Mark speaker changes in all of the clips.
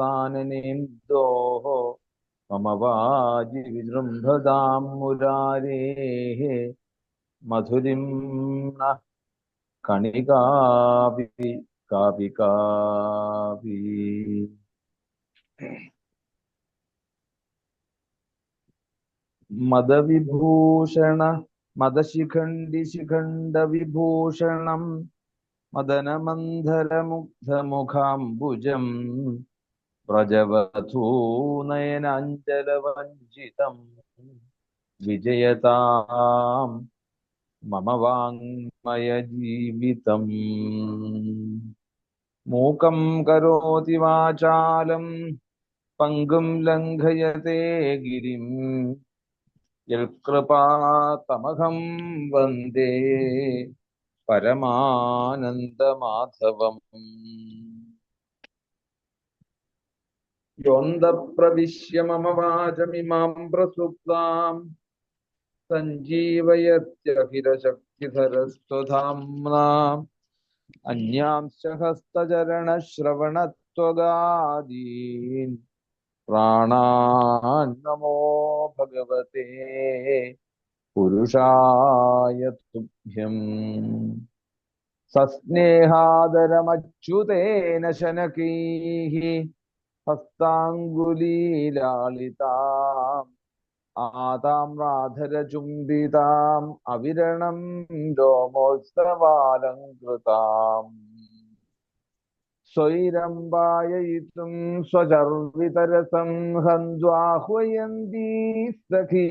Speaker 1: भगवाननिन्दोः। मम वाजि विजृंभदा वाजिविजृम्भदां मुरारेः। मधुरिं नः शिखंड विभूषण मदन मंधर मुग्ध मुखाबुज വ്രജവധൂനയനാഞ്ജലവഞ്ചിതം വിജയതാം മമ വാങ്മയ ജീവിതം മൂകം കരോതി വാചാലം പങ്കും ലംഘയത്തെ ഗിരിം. യൽകൃപാതമഹം വന്ദേ പരമാനന്ദമാധവം. യോന്തപ്രവിശ്യ മമ വാചമിമാം പ്രസുപ്താം സഞ്ജീവയത്യഖിലശക്തിധരസ്വധാംനാ അന്യാംശ ഹസ്തചരണശ്രവണത്വഗാദീൻ പ്രാണാൻ നമോ ഭഗവതേ. പുരുഷായ തുഭ്യം സസ്നേഹാദരമച്യുതേന ശനകൈः ആതാം രാധരചുംബിതാം അവിരണം രോമോത്സവാലങ്കൃതാം സ്വൈരംബായയിത്തും സ്വചർവിതരസം ഹന്വാഹ്വയന്തി സഖീ.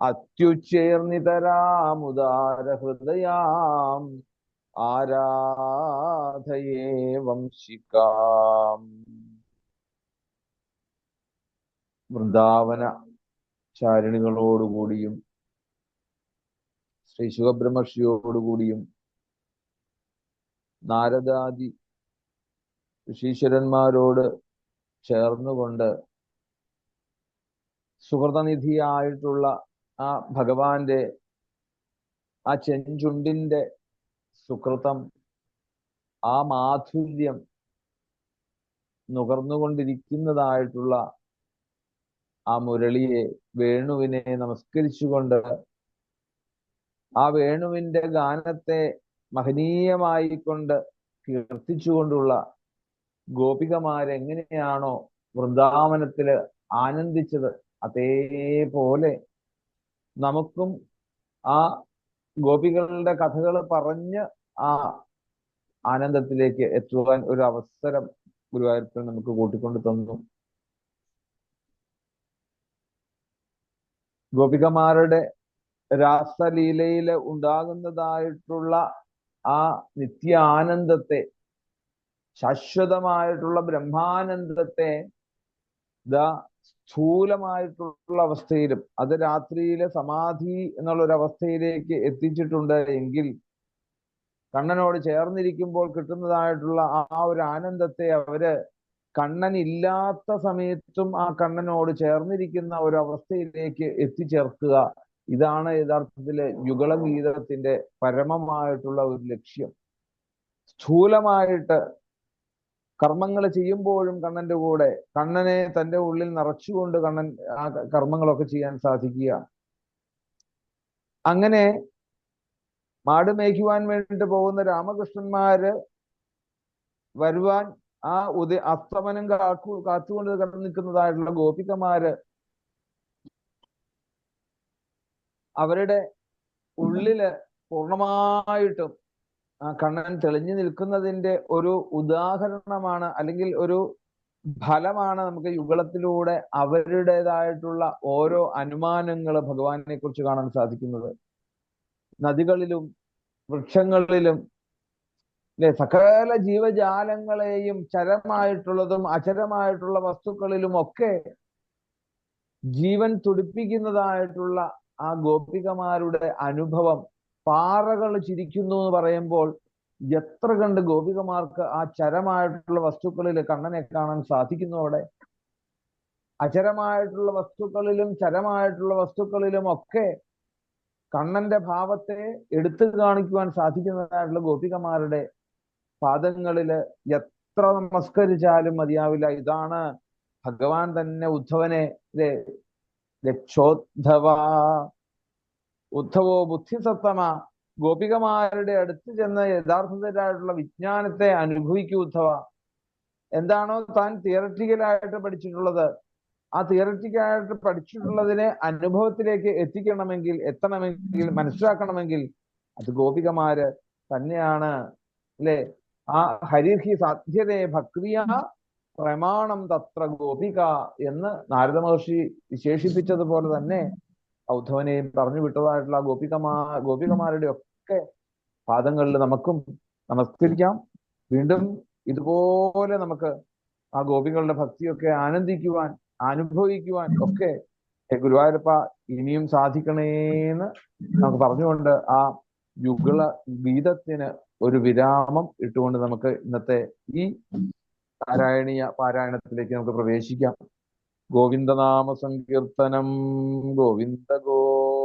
Speaker 1: അത്യുച്ചേർന്നിതരാമുദാരഹൃദയാം ആരാധയേ വംശികാം. വൃന്ദാവന ചാരിണികളോടുകൂടിയും ശ്രീ ശിവബ്രഹ്മർഷിയോടുകൂടിയും നാരദാദി ഋഷീശ്വരന്മാരോട് ചേർന്നുകൊണ്ട് സുഹൃതനിധിയായിട്ടുള്ള ആ ഭഗവാന്റെ ആ ചെഞ്ചുണ്ടിന്റെ സുകൃതം ആ മാധുര്യം നുകർന്നുകൊണ്ടിരിക്കുന്നതായിട്ടുള്ള ആ മുരളിയെ വേണുവിനെ നമസ്കരിച്ചുകൊണ്ട് ആ വേണുവിന്റെ ഗാനത്തെ മഹനീയമായിക്കൊണ്ട് കീർത്തിച്ചുകൊണ്ടുള്ള ഗോപികമാരെങ്ങനെയാണോ വൃന്ദാവനത്തിൽ ആനന്ദിച്ചത് അതേപോലെ നമുക്കും ആ ഗോപികളുടെ കഥകൾ പറഞ്ഞ് ആ ആനന്ദത്തിലേക്ക് എത്തുവാൻ ഒരു അവസരം ഗുരുവായൂരപ്പൻ നമുക്ക് കൂട്ടിക്കൊണ്ട് തന്നു. ഗോപികമാരുടെ രാസലീലയിൽ ഉണ്ടാകുന്നതായിട്ടുള്ള ആ നിത്യ ആനന്ദത്തെ ശാശ്വതമായിട്ടുള്ള ബ്രഹ്മാനന്ദത്തെ സ്ഥൂലമായിട്ടുള്ള അവസ്ഥയിലും അത് രാത്രിയിലെ സമാധി എന്നുള്ള ഒരു അവസ്ഥയിലേക്ക് എത്തിച്ചിട്ടുണ്ട് എങ്കിൽ കണ്ണനോട് ചേർന്നിരിക്കുമ്പോൾ കിട്ടുന്നതായിട്ടുള്ള ആ ഒരു ആനന്ദത്തെ അവർ കണ്ണനില്ലാത്ത സമയത്തും ആ കണ്ണനോട് ചേർന്നിരിക്കുന്ന ഒരു അവസ്ഥയിലേക്ക് എത്തിച്ചേർക്കുക. ഇതാണ് യഥാർത്ഥത്തിൽ യുഗളഗീതത്തിന്റെ പരമമായിട്ടുള്ള ഒരു ലക്ഷ്യം. സ്ഥൂലമായിട്ട് കർമ്മങ്ങൾ ചെയ്യുമ്പോഴും കണ്ണന്റെ കൂടെ കണ്ണനെ തന്റെ ഉള്ളിൽ നിറച്ചുകൊണ്ട് കണ്ണൻ ആ കർമ്മങ്ങളൊക്കെ ചെയ്യാൻ സാധിക്കുക അങ്ങനെ മാട് മേയ്ക്കുവാൻ വേണ്ടിട്ട് പോകുന്ന രാമകൃഷ്ണന്മാര് വരുവാൻ ആ ഉദയ അസ്തമനം കാക്കു കാത്തുകൊണ്ട് കടന്നു നിൽക്കുന്നതായിട്ടുള്ള ഗോപികമാര് അവരുടെ ഉള്ളിൽ ആ കണ്ണൻ തെളിഞ്ഞു നിൽക്കുന്നതിന്റെ ഒരു ഉദാഹരണമാണ് അല്ലെങ്കിൽ ഒരു ഫലമാണ് നമുക്ക് യുഗളത്തിലൂടെ അവരുടേതായിട്ടുള്ള ഓരോ അനുമാനങ്ങൾ ഭഗവാനെ കുറിച്ച് കാണാൻ സാധിക്കുന്നത്. നദികളിലും വൃക്ഷങ്ങളിലും അല്ലെ സകല ജീവജാലങ്ങളെയും ചരമായിട്ടുള്ളതും അചരമായിട്ടുള്ള വസ്തുക്കളിലും ഒക്കെ ജീവൻ തുടിപ്പിക്കുന്നതായിട്ടുള്ള ആ ഗോപികമാരുടെ അനുഭവം പാറകൾ ചിരിക്കുന്നു എന്ന് പറയുമ്പോൾ എത്ര കണ്ട് ഗോപികമാർക്ക് ആ ചരമായിട്ടുള്ള വസ്തുക്കളിൽ കണ്ണനെ കാണാൻ സാധിക്കുന്നു അവിടെ? അചരമായിട്ടുള്ള വസ്തുക്കളിലും ചരമായിട്ടുള്ള വസ്തുക്കളിലും ഒക്കെ കണ്ണന്റെ ഭാവത്തെ എടുത്തു കാണിക്കുവാൻ സാധിക്കുന്നതായിട്ടുള്ള ഗോപികമാരുടെ പാദങ്ങളിൽ എത്ര നമസ്കരിച്ചാലും മതിയാവില്ല. ഇതാണ് ഭഗവാൻ തന്നെ ഉദ്ധവനെ ഇല്ലേ, രക്ഷോദ്ധവ ഉദ്ധവോ ബുദ്ധിസത്തമ. ഗോപികമാരുടെ അടുത്ത് ചെന്ന് യഥാർത്ഥത്തിലായിട്ടുള്ള വിജ്ഞാനത്തെ അനുഭവിക്കൂ ഉദ്ധവ. എന്താണോ താൻ തിയററ്റിക്കലായിട്ട് പഠിച്ചിട്ടുള്ളത്. ആ തിയററ്റിക്കായിട്ട് പഠിച്ചിട്ടുള്ളതിനെ അനുഭവത്തിലേക്ക് എത്തിക്കണമെങ്കിൽ എത്തണമെങ്കിൽ മനസ്സിലാക്കണമെങ്കിൽ അത് ഗോപികമാര് തന്നെയാണ് അല്ലെ? ആ ഹരിഹി സാധ്യതയെ ഭക്തിയ പ്രമാണം തത്ര ഗോപിക എന്ന് നാരദ മഹർഷി വിശേഷിപ്പിച്ചതുപോലെ തന്നെ ഔദ്ധവനെയും പറഞ്ഞു വിട്ടതായിട്ടുള്ള ഗോപികമാ ഗോപികമാരുടെ ഒക്കെ പാദങ്ങളിൽ നമുക്കും നമസ്കരിക്കാം. വീണ്ടും ഇതുപോലെ നമുക്ക് ആ ഗോപികളുടെ ഭക്തിയൊക്കെ ആനന്ദിക്കുവാൻ അനുഭവിക്കുവാൻ ഒക്കെ ഗുരുവായൂരപ്പ ഇനിയും സാധിക്കണേന്ന് നമുക്ക് പറഞ്ഞുകൊണ്ട് ആ യുഗള ഗീതത്തിന് ഒരു വിരാമം ഇട്ടുകൊണ്ട് നമുക്ക് ഇന്നത്തെ ഈ പാരായണീയ പാരായണത്തിലേക്ക് നമുക്ക് പ്രവേശിക്കാം. ഗോവിന്ദനാമ സങ്കീർത്തനം ഗോവിന്ദ ഗോവിന്ദ